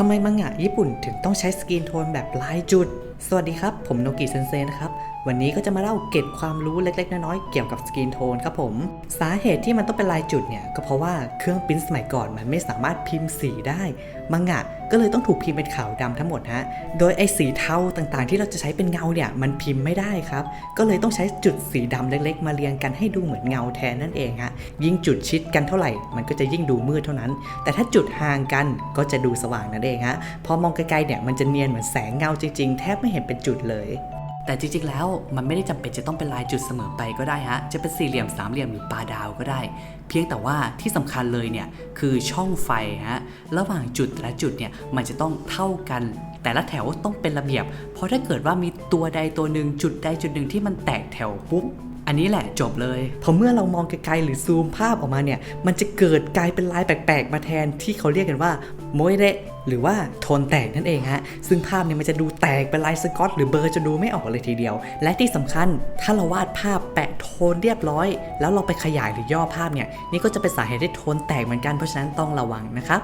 ทำไมมังงะญี่ปุ่นถึงต้องใช้สกินโทนแบบลายจุด สวัสดีครับ ผมโนกิเซนเซนะครับ วันนี้ก็จะมาเล่าเกร็ดความรู้เล็กๆ น้อยๆ เกี่ยวกับสกรีนโทนครับผม สาเหตุที่มันต้องเป็นลายจุดเนี่ย ก็เพราะว่าเครื่องปริ้นสมัยก่อนมันไม่สามารถพิมพ์สีได้ มังงะก็เลยต้องถูกพิมพ์เป็นขาวดำทั้งหมดฮะ โดยไอ้สีเทาต่างๆ ที่เราจะใช้เป็นเงาเนี่ยมันพิมพ์ไม่ได้ครับ ก็เลยต้องใช้จุดสีดำเล็ก ๆ มาเรียงกันให้ดูเหมือนเงาแทนนั่นเองฮะ ยิ่งจุดชิดกันเท่าไหร่ มันก็จะยิ่งดูมืดเท่านั้น แต่ถ้าจุดห่างกันก็จะดูสว่างนั่นเองฮะ พอมองไกลๆเนี่ยมันจะเนียนเหมือนแสงเงาจริงๆ แทบไม่เห็นเป็นจุดเลย แต่จริงๆแล้วมันไม่ได้จำเป็นจะต้องเป็นลายจุดเสมอไปก็ได้ฮะ จะเป็นสี่เหลี่ยมสามเหลี่ยมหรือปลาดาวก็ได้ เพียงแต่ว่าที่สำคัญเลยเนี่ยคือช่องไฟฮะ ระหว่างจุดแต่ละจุดเนี่ยมันจะต้องเท่ากันแต่ละแถวต้องเป็นระเบียบ เพราะถ้าเกิดว่ามีตัวใดตัวหนึ่งจุดใดจุดหนึ่งที่มันแตกแถวปุ๊บ อันนี้แหละจบเลยพอเมื่อเรามองไกลๆหรือซูมภาพออกมาเนี่ย มันจะเกิดกลายเป็นลายแปลกๆ มาแทนที่เขาเรียกกันว่าโมยเระหรือว่าโทนแตกนั่นเองฮะ ซึ่งภาพเนี่ยมันจะดูแตกเป็นลายสกอตหรือเบอร์จะดูไม่ออกเลยทีเดียว และที่สำคัญถ้าเราวาดภาพแปะโทนเรียบร้อย แล้วเราไปขยายหรือย่อภาพเนี่ยนี่ก็จะเป็นสาเหตุที่โทนแตกเหมือนกันเพราะฉะนั้นต้องระวังนะครับ